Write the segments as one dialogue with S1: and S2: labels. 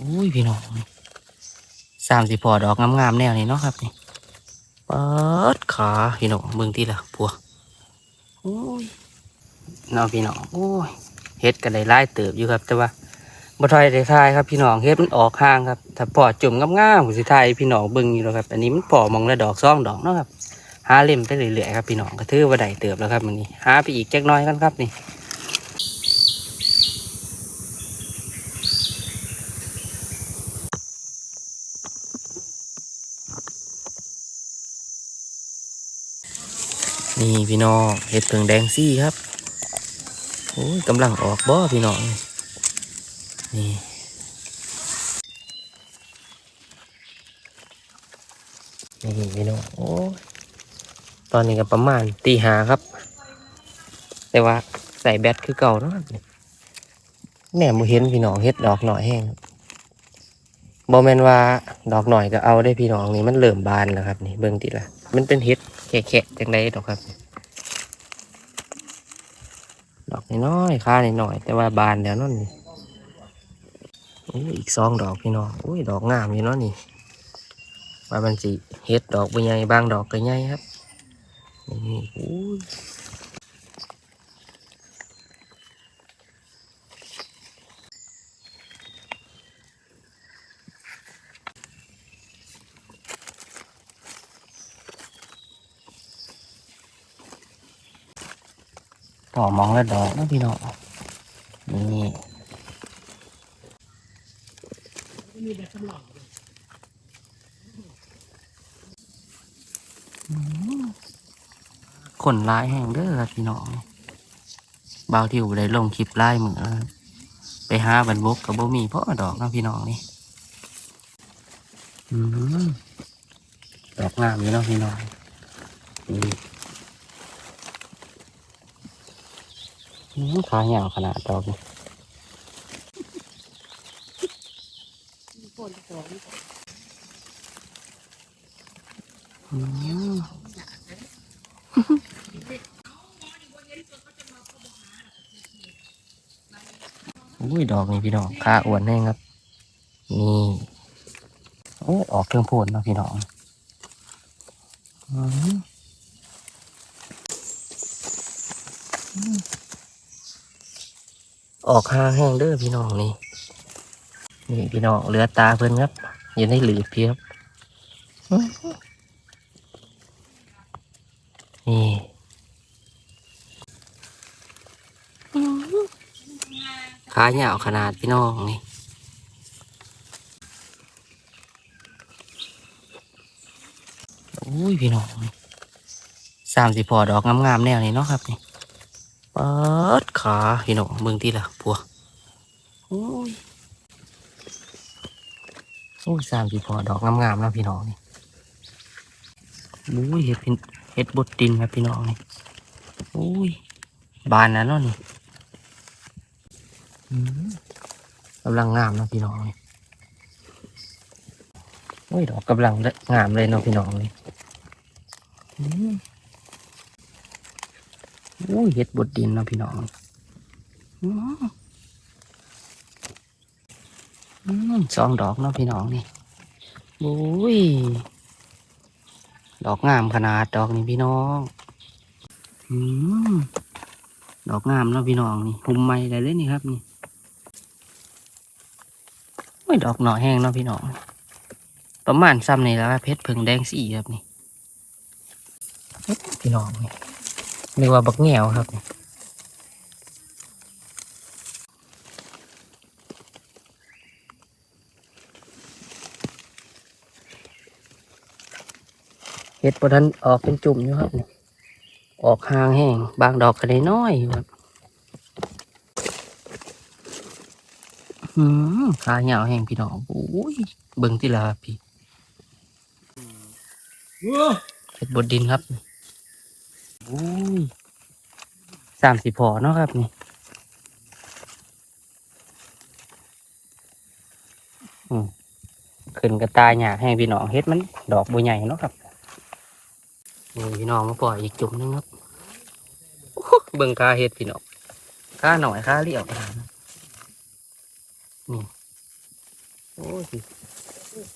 S1: อุ้ยพี่น้องสามสิพอดอกงามๆแนวนี้เนาะครับนี่เปิดขาพี่น้องเบิ่งที่ละปัวโอ้ยน้องพี่น้องโอ้ยเฮ็ดกันได้ลายเติบอยู่ครับ แต่ว่าบ่ทอยได้ทายครับพี่น้องเฮ็ดมันออกห่างครับถ้าปอดจุ่มงามๆผมสิทายพี่น้องเบิ่งอยู่แล้วครับ อันนี้มันปอมองละดอกซองดอกเนาะครับหาเล่มไปเรื่อยๆครับพี่น้องก็ถือว่าได้เติบแล้วครับมื้อนี้หาไปอีกจักหน้อยกันครับนี่ นี่พี่น้องเห็ดเผืองแดงซี่ครับโอ้ยกำลังออกบ่อพี่น้องนี่นี่พี่น้องโอ้ยตอนนี้ก็ประมาณตีหาครับ แต่ว่าใส่แบตคือเก่าเนาะแหน่บ่เห็นพี่น้องเฮ็ดดอกหน่อยแห้งบ่แมนว่าดอกหน่อยก็เอาได้พี่น้องนี่มันเริ่มบานแล้วครับ นี่เบิ่งติละมันเป็นเฮ็ดแค่ๆจังไดดอกครับ ดอกน้อยๆค่าน้อยแต่ว่าบานแล้วนั่นนี่โอ้อีกสองดอกพี่น้องอุ้ยดอกงามอยู่เนาะนี่ว่ามันสิเฮ็ดดอกใบใหญ่บางดอกก็ใหญ่ครับนี่อุ้ย อมองแล้วดอกนะพี่น้องนี่ขนลายแห้งเด้อครับพี่น้องบาวที่อยู่ได้ลงคลิปลายเหมือนไปหาบันบกกับบ่มีเพราะดอกนะพี่น้องนี่อืมดอกงามอยู่นะพี่น้องนี่อืม ขาเหยาวขนาดดอกนี่อุ้ยดอกนี่พี่น้องขาอ้วนแน่ครับ นี่โอ้ออกเครื่องโพดเนาะพี่น้องอืม ออกหางแห้งเด้อพี่น้องนี่นี่พี่น้องเหลือตาเพิ่นครับอยู่ในหลืบเพียบนี่ขาเหยาวขนาดพี่น้องนี่อุ้ยพี่น้องสามสิพอดอกงามๆแนวนี้เนาะครับนี่ ปิดขาพี่น้องเบิ่งที่ละปัวอุ้ยโอ้ยสามสิพอดอกงามๆแล้วพี่น้องนี่อุ้ยเห็ดเป็นเห็ดบดดินครับพี่น้องนี่โอ้ยบานแล้วเนาะนี่กำลังงามนะพี่น้องนี่โอ้ยดอกกำลังงามเลยเนาะพี่น้องนี่ อ้ยเห็ดบดดินเนาะพี่น้องอืมอืมสองดอกเนาะพี่น้องนี่โอ้ย ดอกงามขนาดดอกนี่พี่น้องอืมดอกงามเนาะพี่น้องนี่หุ่มไม้ได้เลยนี่ครับนี่โอ้ยดอกหน่อแห้งเนาะพี่น้อง ประมาณซ้ำนี่แล้วเพชรเพิงแดงสีครับนี่พี่น้องนี่ เรียกว่าบักแง่วครับนี่เห็ดปทันออกเป็นจุ่มอยู่ครับนี่ออกห่างแห้งบางดอกก็ได้น้อยอยู่ครับอืมขาเหยาวแห้งพี่น้องโอ้ยเบิ่งที่ละครับพี่เห็ดบดดินครับโอ้ย สามสิบพอเนาะครับนี่ขึ้นกระตายหยากให้พี่น้องเฮ็ดมันดอกบัวใหญ่เนาะครับนี่พี่น้องมาปล่อยอีกจุ่มนึงครับเบิ่งคาเฮ็ดพี่น้องคาหน่อยคาเรียวขนาดนั้นนี่โอ้ยอื้อหือ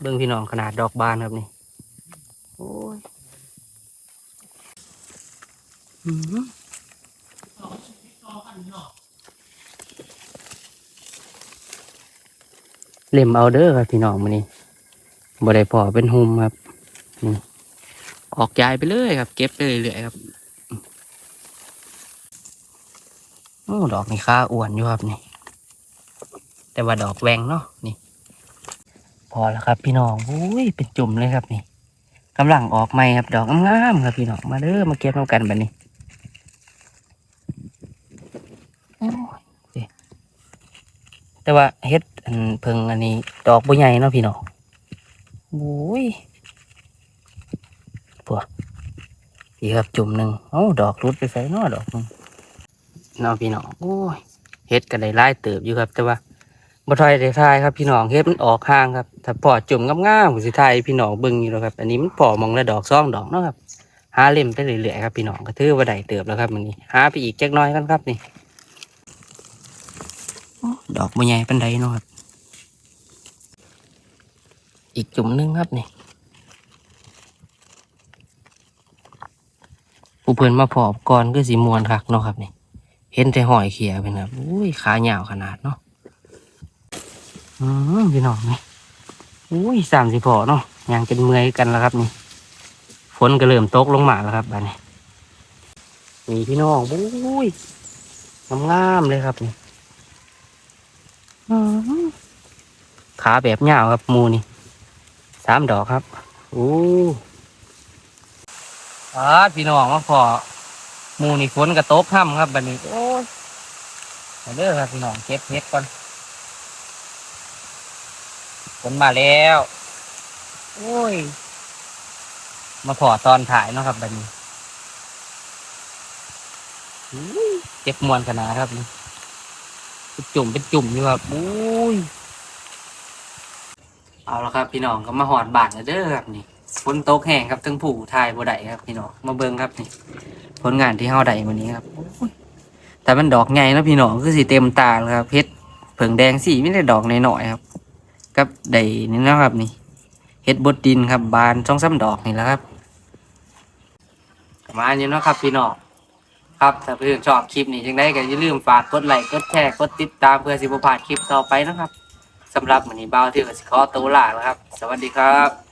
S1: เบิ่งพี่น้องขนาดดอกบานครับนี่ โอ้ยอื้อหือเล่มเอาเด้อครับพี่น้องมื้อนี้บ่ได้พอเป็นหุมครับนี่ออกยายไปเลยครับ เก็บไปเรื่อยๆครับโอ้ดอกนี่ค่าอ้วนอยู่ครับนี่ แต่ว่าดอกแวงเนาะนี่ พอแล้วครับ พี่น้องโอ้ยเป็นจุ่มเลยครับนี่กำลังออกใหม่ครับ ดอกงามๆครับพี่น้องมาเด้อมาเก็บน้ำกันแบบนี้แต่ว่าเฮ็ดเพิงอันนี้ ดอกบ่ใหญ่เนาะพี่น้องโอ้ยปัวพี่ครับจุ่มหนึ่งเอ้าดอกรุดไปใส่นาะดอกนึงเน้องพี่น้องโอ้ยเฮ็ดกันได้หลายเติบอยู่ครับ แต่ว่า บ่ทอยได้ทายครับพี่น้องเฮ็ดมันออกห่างครับถ้าพอจุ่มงามๆผมสิทายพี่น้องเบิ่งอยู่แล้วครับ อันนี้มันพอมองละดอกซองดอกเนาะครับหาเล่มไปเรื่อยๆครับพี่น้องก็ถือว่าได้เติบแล้วครับมันนี้หาไปอีกจักน้อยกันครับนี่ดอกบ่ใหญ่ปานใดเนาะครับอีกจุ่มหนึงครับนี่ผู้เพิ่นมาพอบก่อนคือสิมวนคักเนาะครับนี่ เห็นแต่หอยเขียเป็นครับอุ้ยขาหยาวขนาดเนาะ อืมพี่น้องนี่อุ้ยสามสิพอเนาะยังเป็นเมื่อยกันแล้วครับนี่ ฝนก็เริ่มตกลงมาแล้วครับบ้านนี้นี่พี่น้องอุ้ยงามๆเลยครับนี่อขาแบบยาวครับมูนี่สามดอกครับอู้อ่าพี่น้องมาพอมูนี่ฝนกระตกค่ำครับบัดนี้โอ้ยเด้อครับพี่น้องเก็บเห็ดก่อน ฝนมาแล้ว โอ้ย มาขอตอนถ่ายเนาะครับบัดนี้เจ็บมวนขนาดครับนี่เป็นจุ่มเป็นจุ่มอยู่ครับอุ้ย เอาละครับ พี่น้องก็มาหอดบานแล้วเด้อครับนี่ฝนตกแห้งครับทั้งผู้ถ่ายบ่ได้ครับ พี่น้องมาเบิ่งครับนี่ ผลงานที่เฮาได้วันนี้ครับแต่มันดอกใหญ่นะพี่น้องคือสีเต็มตาเลยครับเพชรเผิงแดงสีไม่ได้ดอกน้อยๆครับ กับได้นี่นะครับนี่เฮ็ดบดดินครับบานช่องซ้ำดอกนี่แหละครับมาอยู่นะครับพี่น้องครับถ้าเพื่อนชอบคลิปนี้จังได้ก็อย่าลืมฝากกดไลค์กดแชร์กดติดตามเพื่อสิบ่พลาดคลิปต่อไปนะครับสำหรับวันนี้บ่าวที่ก็สิขอตัวลาแล้วครับ สวัสดีครับ